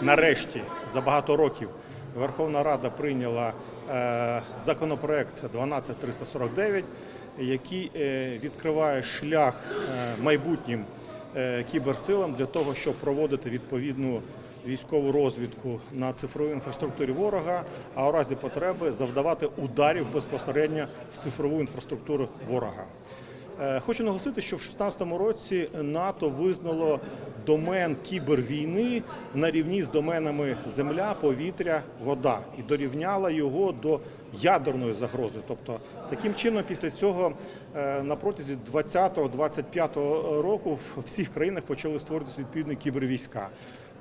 нарешті за багато років Верховна Рада прийняла е, законопроект 12349, який е, відкриває шлях е, майбутнім кіберсилам для того, щоб проводити відповідну військову розвідку на цифровій інфраструктурі ворога, а у разі потреби завдавати ударів безпосередньо в цифрову інфраструктуру ворога. Е, Хочу наголосити, що в 2016 році НАТО визнало домен кібервійни на рівні з доменами земля, повітря, вода і дорівняло його до ядерної загрози. Тобто, таким чином, після цього е, на протязі 20-25 року в всіх країнах почали створюватися відповідні кібервійська.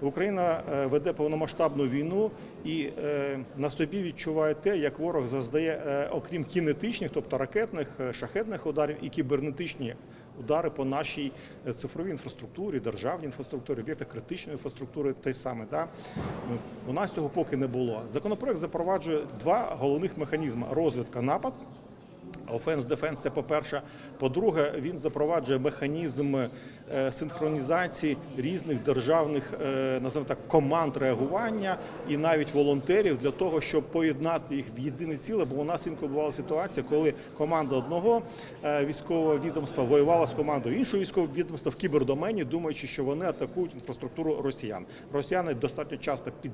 Україна е, веде повномасштабну війну і е, на собі відчуває те, як ворог заздає, е, окрім кінетичних, тобто ракетних, шахетних ударів, і кібернетичні удари по нашій цифровій інфраструктурі, державній інфраструктурі, об'єктах критичної інфраструктури. Те саме да? Ну, у нас цього поки не було. Законопроект запроваджує два головних механізми: розвідка напад. Офенс дефенс це по-перше. По-друге, він запроваджує механізм е, синхронізації різних державних е, називаємо так команд реагування і навіть волонтерів для того, щоб поєднати їх в єдине ціле. Бо у нас інколи бувала ситуація, коли команда одного е, військового відомства воювала з командою іншого військового відомства в кібердомені, думаючи, що вони атакують інфраструктуру росіян. Росіяни достатньо часто під,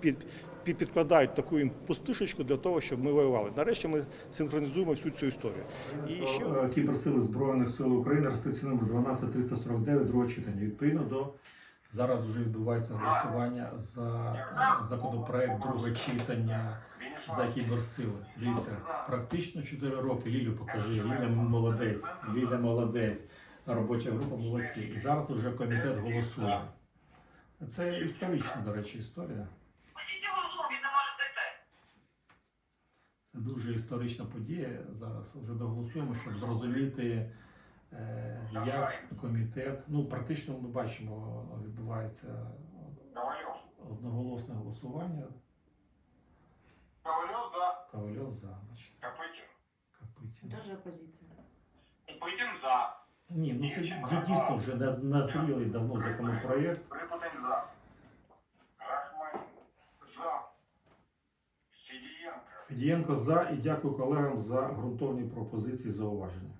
під, підкладають таку їм пустишечку для того, щоб ми воювали. Нарешті ми синхронізуємо всю цю історію. І ще Е, Кіберсили Збройних сил України реєстраційний номер 12349 другого читання. Відповідно до зараз вже відбувається голосування за законопроект друге читання за кіберсили. Дивіться, практично 4 роки. Лілю покажи. Ліля молодець. Ліля молодець. Робоча група молодці. І зараз вже комітет голосує. Це історична, до речі, історія. Пустіть його в зум, він не може зайти. Це дуже історична подія. Зараз вже доголосуємо, щоб зрозуміти, е, як комітет. Ну, практично ми бачимо, відбувається Ковальов. одноголосне голосування. Ковальов за. Ковальов за, значить, Копытин. Капитін. Даже оппозиция. Копытин за. Ні, ну це дійсно вже на- назрілий давно законопроєкт. Рыпутин за. Рахманин за. Федієнко за і дякую колегам за ґрунтовні пропозиції зауваження.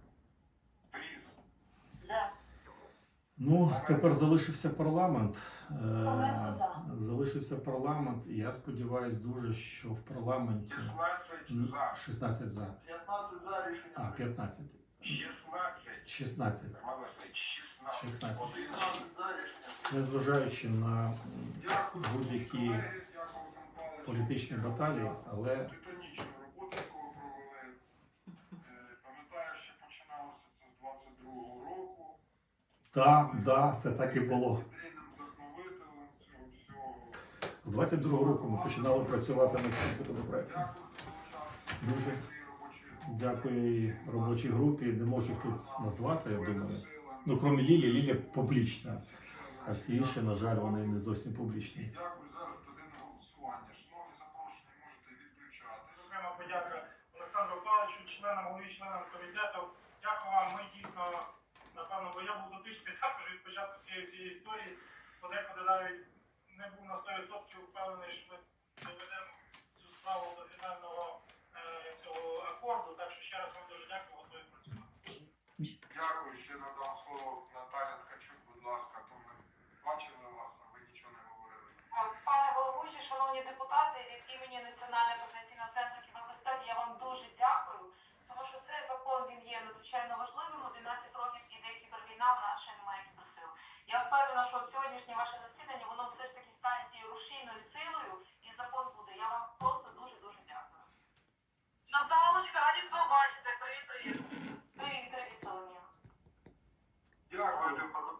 За. Ну, тепер залишився парламент. Е, Залишився парламент, і я сподіваюся дуже, що в парламенті 16 за. 16 за. 15 за А, 15. 16. 16. 16. 16. 11 за рішення. Незважаючи на будь-які політичні баталії, але так, да, це так і було. З 22-го року ми починали працювати над цим законопроектом. Дуже. Дякую робочій групі. Не можу тут назвати, я думаю. Ну, крім Лілі, Лілія публічна. А всі інші, на жаль, вони не зовсім публічні. Дякую зараз будемо голосування. Шановні запрошені, можете відключатись. Окрема подяка Олександру Павловичу, членам, голові членам комітету. Дякую вам. Ми дійсно, напевно, дотичний також від початку цієї всієї історії. Подекуди навіть не був на 100% впевнений, що ми доведемо цю справу до фінального е, цього акорду. Так що ще раз вам дуже дякую, готові працювати. Дякую, ще надам слово Наталя Ткачук, будь ласка, то ми бачили вас, а ви нічого не говорили. Пане головуючий, шановні депутати, від імені Національного координаційного центру кібербезпеки я вам дуже дякую, тому що цей закон він є надзвичайно важливим. 11 років іде кібервійна, в нас ще немає кіберсил. Я впевнена, що сьогоднішнє ваше засідання воно все ж таки стане тією рушійною силою, і закон буде. Я вам просто дуже дуже дякую. Наталочка, раді тебе бачити. Привіт, привіт. Привіт, привіт, Соломія. Дякую.